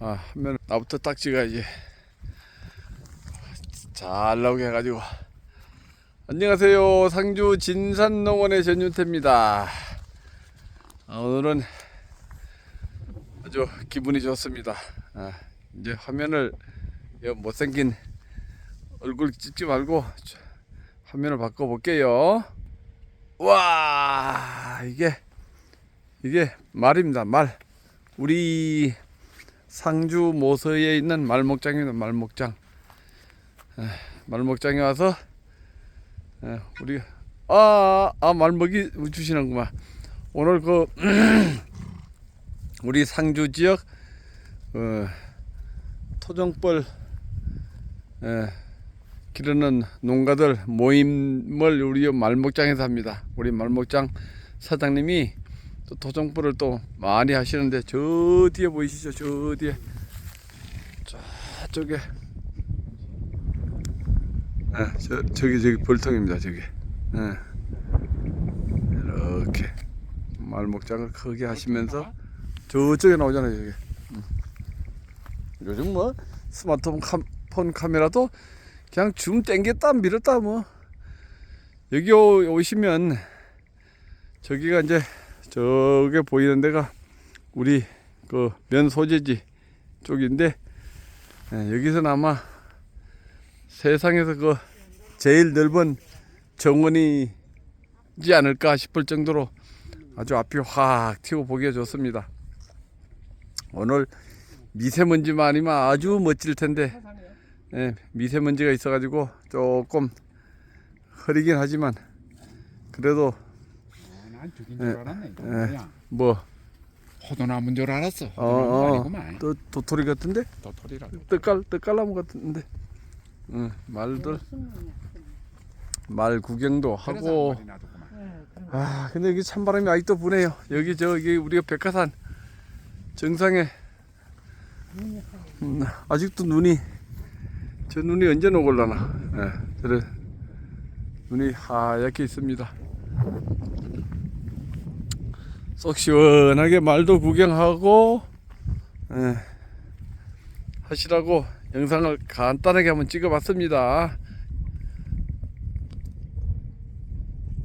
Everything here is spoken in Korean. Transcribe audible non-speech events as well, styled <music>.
아, 하면 나부터 딱 찍어야지. 잘 나오게 해가지고. 안녕하세요. 상주 진산농원의 전윤태입니다. 아, 오늘은 아주 기분이 좋습니다. 아, 이제 화면을 이 못생긴 얼굴 찍지 말고 화면을 바꿔볼게요. 와 이게 이게 말입니다. 말. 우리 상주 모서에 있는 말목장입니다. 말목장. 에, 말목장에 와서 에, 우리 아, 아 말먹이 주시는구만. 오늘 그 <clears throat> 우리 상주 지역 어, 토종벌 에, 기르는 농가들 모임을 우리 말목장에서 합니다. 우리 말목장 사장님이 또 토종벌을 또 많이 하시는데 저 뒤에 보이시죠? 저 뒤에 저쪽에 아, 저 저기 저기 벌통입니다. 저기 예. 이렇게 말목장을 크게 하시면서 저쪽에 나오잖아요. 저기 음. 요즘 뭐 스마트폰 카, 폰 카메라도 그냥 줌 땡겼다 밀었다 뭐 여기 오, 오시면 저기가 이제 저게 보이는 데가 우리 그 면 소재지 쪽인데 예, 여기서는 아마 세상에서 그 제일 넓은 정원이지 않을까 싶을 정도로 아주 앞이 확 튀고 보기가 좋습니다. 오늘 미세먼지만 아니면 아주 멋질 텐데 예, 미세먼지가 있어가지고 조금 흐리긴 하지만 그래도 난 죽인 예, 줄 알았네. 이거 예. 뭐야? 뭐 호두나무인 줄 알았어. 어, 호두나무 어, 아니구만. 또 도토리 같은데 도토리라고. 떡갈 떡갈나무 같은데 응, 말들 말 구경도 하고 놔뒀구만. 아 근데 여기 찬바람이 아직도 부네요 여기 저기 우리가 백화산 정상에 음, 아직도 눈이 저 눈이 언제 녹을라나 예, 저래 눈이 하얗게 있습니다 쏙 시원하게 말도 구경하고 예, 하시라고 영상을 간단하게 한번 찍어봤습니다